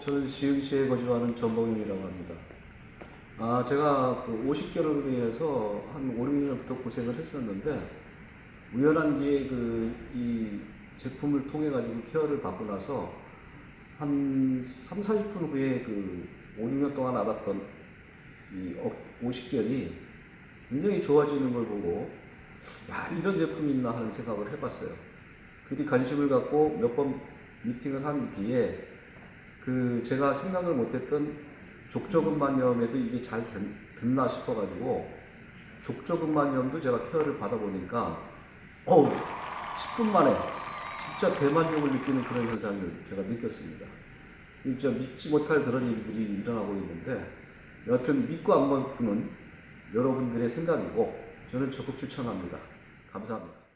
저는 시흥시에 거주하는 전봉인이라고 합니다. 아, 제가 그 50개월로 인해서 한 5, 6년 부터 고생을 했었는데, 우연한 기회에 그, 이 제품을 통해 가지고 케어를 받고 나서, 한 3, 40분 후에 그 5, 6년 동안 알았던 이 50개월이 굉장히 좋아지는 걸 보고, 야, 이런 제품이 있나 하는 생각을 해봤어요. 그뒤 관심을 갖고 몇 번 미팅을 한 뒤에 그 제가 생각을 못했던 족저근만염에도 이게 잘 된- 됐나 싶어가지고 족저근만염도 제가 케어를 받아보니까 어우 10분 만에 진짜 대만족을 느끼는 그런 현상을 제가 느꼈습니다. 진짜 믿지 못할 그런 일들이 일어나고 있는데 여하튼 믿고 안 믿고는 여러분들의 생각이고 저는 적극 추천합니다. 감사합니다.